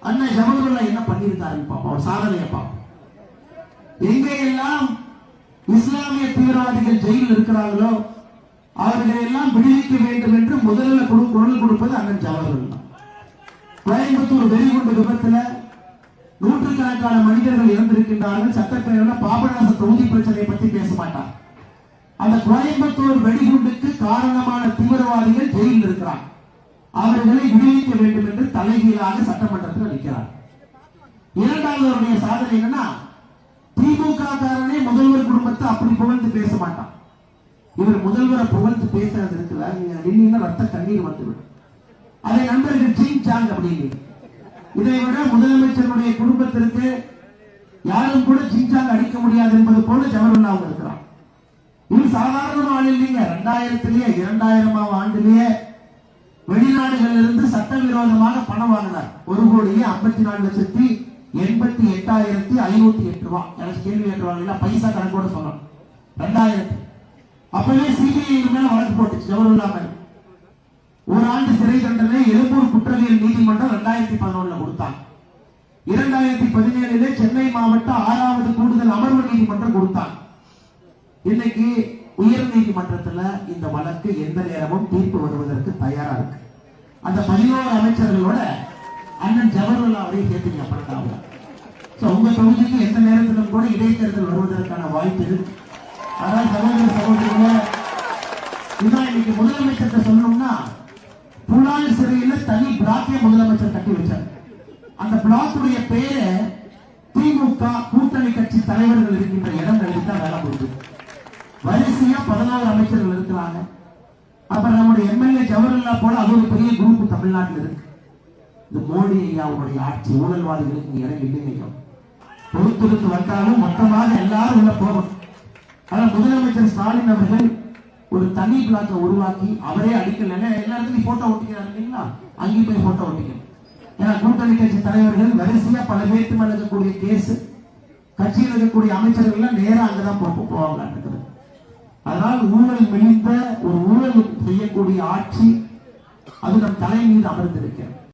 அண்ணன் ஜவஹர்லா என்ன பண்ணியிருக்காரு பார்ப்போம் அவர் சாதனையை பார்ப்போம். எங்கெல்லாம் இஸ்லாமிய தீவிரவாதிகள் ஜெயிலில் இருக்கிறார்களோ அவர்களை எல்லாம் விடுவிக்க வேண்டும் என்று முதலில் குடு- குரல் கொடுப்பது அண்ணன் ஜவஹர்லா கோயம்புத்தூர் வெறிகுண்டு விபத்துல நூற்றுக்கணக்கான மனிதர்கள் இறந்திருக்கின்றார்கள். சட்டப்பேரவையில் பாபநாச தொகுதி பிரச்சனையை பற்றி பேச மாட்டார். அந்த கோயம்புத்தூர் வெடிகுண்டுக்கு காரணமான தீவிரவாதிகள் ஜெயிலில் இருக்கிறார். அவர்களை விடுவிக்க வேண்டும் என்று தலைகீழாக இரண்டாவது அவருடைய சாதனை என்னன்னா திமுக காரனே முதல்வர் குடும்பத்தை அப்படி புகழ்ந்து பேச மாட்டான். இவர் முதல்வரை புகழ்ந்து பேசுறது இருக்குல்ல நீங்க நின்னீங்கன்னா ரத்த கண்ணீர் வந்துவிடும். அதை நண்பர்கள் ஜிங் சாங் அப்படின்னு. இதை விட முதலமைச்சருடைய குடும்பத்திற்கு யாரும் கூட ஜிங்சாங் அடிக்க முடியாது என்பது போல ஜவஹர்லால் அவங்க இது சாதாரண ஆள் இல்லைங்க. ரெண்டாயிரத்திலேயே இரண்டாயிரமாம் ஆண்டிலேயே வெளிநாடுகளிலிருந்து சட்டவிரோதமாக பணம் வாங்கினார். ஒரு கோடியே ஐம்பத்தி நாலு லட்சத்தி எண்பத்தி எட்டாயிரத்தி ஐநூத்தி எட்டு ரூபா. எனக்கு கேள்வி கேட்டுருவாங்க பைசா கணக்கோட சொல்லணும். ரெண்டாயிரத்தி. அப்பவே சிபிஐ மேல வழக்கு போட்டுச்சு ஜவஹர்லால் ஒரு ஆண்டு சிறை தண்டனை எழும்பூர் குற்றவியல் நீதிமன்றம் ரெண்டாயிரத்தி பதினொன்னுல கொடுத்தாங்க. இரண்டாயிரத்தி பதினேழுல சென்னை மாவட்ட ஆறாவது கூடுதல் அமர்வு நீதிமன்றம் கொடுத்தாங்க. இன்னைக்கு உயர் நீதிமன்றத்துல இந்த வழக்கு எந்த நேரமும் தீர்ப்பு வருவதற்கு தயாரா இருக்கு. அந்த பதினோரு அமைச்சர்களோட ஜவஹர்லால் அவரையும் சேர்த்துங்க ஸோ உங்கள் உங்க தொகுதிக்கு எந்த நேரத்திலும் கூட இடைத்தேர்தல் வருவதற்கான வாய்ப்பு இருக்கு. அதான் சகோதர சகோதரிகளை இதுதான் இன்னைக்கு முதலமைச்சர்கிட்ட சொல்லணும்னா புலால் சிறையில் தனி பிளாக்கே முதலமைச்சர் கட்டி வச்சார். அந்த பிளாக்குடைய பேரை திமுக கூட்டணி கட்சி தலைவர்கள் இருக்கின்ற இடம் தான் வேலை போகுது வரிசையா பதினாறு அமைச்சர்கள் இருக்கிறாங்க. அப்புறம் நம்முடைய எம்எல்ஏ ஜவஹர்லால் போல அது ஒரு பெரிய குரூப் தமிழ்நாட்டில் இருக்கு. இந்த மோடி ஐயாவுடைய ஆட்சி ஊழல்வாதிகளுக்கு இங்க இடம் இல்லைங்க பொறுத்திருந்து வந்தாலும் மொத்தமாக எல்லாரும் உள்ள போகணும். ஆனா முதலமைச்சர் ஸ்டாலின் அவர்கள் ஒரு தனி பிளாக்கை உருவாக்கி அவரே அடிக்கல. எல்லா இடத்துலயும் போட்டோ ஒட்டிக்கிறாரு இல்லைங்களா? அங்கேயும் போய் போட்டோ ஒட்டிக்கணும். ஏன்னா கூட்டணி கட்சி தலைவர்கள் வரிசையா பல பேருக்கு மேல இருக்கக்கூடிய கேஸ் கட்சியில் இருக்கக்கூடிய அமைச்சர்கள் எல்லாம் நேரா அங்கதான் போவாங்க அதனால் ஊழல் மெலிந்த ஒரு ஊழல் செய்யக்கூடிய ஆட்சி அது நம் தலை மீது அமர்ந்திருக்கிறது.